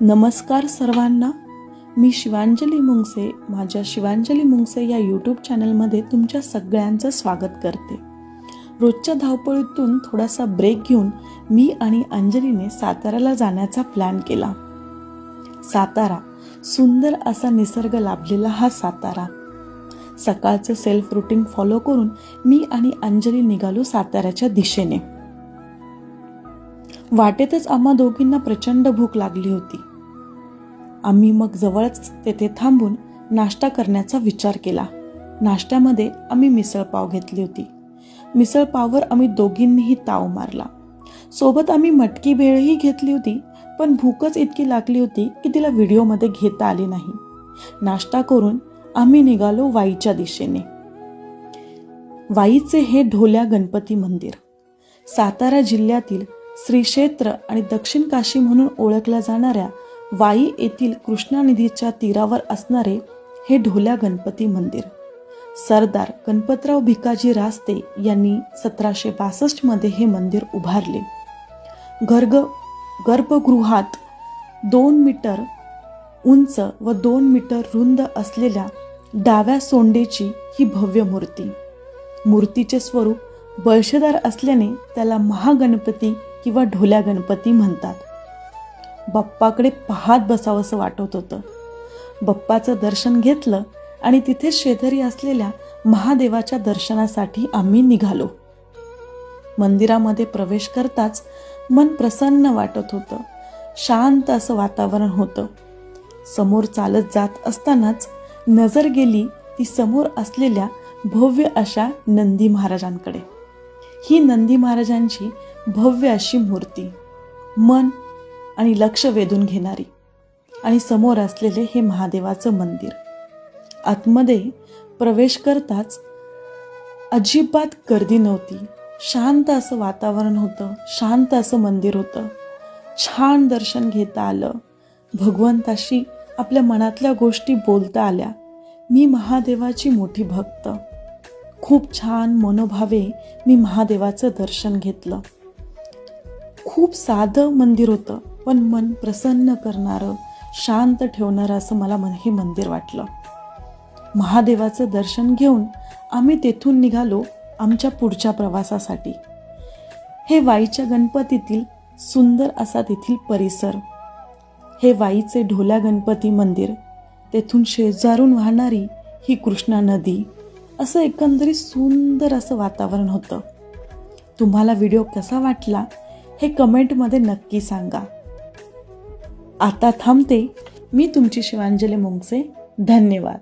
नमस्कार सर्वांना. मी शिवांजली मुंगसे माझ्या शिवांजली मुंगसे या यूट्यूब चॅनलमध्ये तुमच्या सगळ्यांचं स्वागत करते. रोजच्या धावपळीतून थोडासा ब्रेक घेऊन मी आणि अंजलीने साताऱ्याला जाण्याचा प्लॅन केला. सातारा सुंदर असा निसर्ग लाभलेला हा सातारा. सकाळचं सेल्फ रुटीन फॉलो करून मी आणि अंजली निघालो साताऱ्याच्या दिशेने. वाटेतच आम्हा दोघींना प्रचंड भूक लागली होती. आम्ही मग जवळच तेथे थांबून नाश्ता करण्याचा विचार केला. नाश्त्यामध्ये आम्ही मिसळपाव घेतली होती. मिसळपाववर आम्ही दोघींनीही ताव मारला. सोबत आम्ही मटकी भेळही घेतली होती पण भूकच इतकी लागली होती की तिला व्हिडिओमध्ये घेता आली नाही. नाश्ता करून आम्ही निघालो वाईच्या दिशेने. वाईचे हे ढोल्या गणपती मंदिर. सातारा जिल्ह्यातील श्रीक्षेत्र आणि दक्षिण काशी म्हणून ओळखल्या जाणाऱ्या वाई येथील कृष्णा नदीच्या तीरावर असणारे हे ढोल्या गणपती मंदिर. सरदार गणपतराव भिकाजी रास्ते यांनी सतराशे बासष्टमध्ये हे मंदिर उभारले. गर्ग गर्भगृहात दोन मीटर उंच व दोन मीटर रुंद असलेल्या डाव्या सोंडेची ही भव्य मूर्ती. मूर्तीचे स्वरूप बळशेदार असल्याने त्याला महागणपती किंवा ढोल्या गणपती म्हणतात. बाप्पाकडे पाहत बसावंसं वाटत होतं. बाप्पाचं दर्शन घेतलं आणि तिथे शेजारी असलेल्या महादेवाच्या दर्शनासाठी आम्ही निघालो. मंदिरामध्ये प्रवेश करताच मन प्रसन्न वाटत होतं. शांत असं वातावरण होतं. समोर चालत जात असतानाच नजर गेली ती समोर असलेल्या भव्य अशा नंदी महाराजांकडे. ही नंदी महाराजांची भव्य अशी मूर्ती मन आणि लक्ष वेधून घेणारी आणि समोर असलेले हे महादेवाचं मंदिर. आतमध्ये प्रवेश करताच अजिबात गर्दी नव्हती. शांत असं वातावरण होतं शांत असं मंदिर होतं. छान दर्शन घेता आलं. भगवंताशी आपल्या मनातल्या गोष्टी बोलता आल्या. मी महादेवाची मोठी भक्त. खूप छान मनोभावे मी महादेवाचं दर्शन घेतलं. खूप साधं मंदिर होतं. पण मन प्रसन्न करणारं शांत ठेवणारं असं मला मन हे मंदिर वाटलं. महादेवाचं दर्शन घेऊन आम्ही तेथून निघालो आमच्या पुढच्या प्रवासासाठी. हे वाईच्या गणपतीतील सुंदर असा तेथील परिसर. हे वाईचे ढोल्या गणपती मंदिर तेथून शेजारून वाहणारी ही कृष्णा नदी असं एकंदरीत सुंदर असं वातावरण होतं. तुम्हाला व्हिडिओ कसा वाटला? हे कमेंटमध्ये नक्की सांगा. आता थांबते. मी तुमची शिवांजली मुंगसे. धन्यवाद.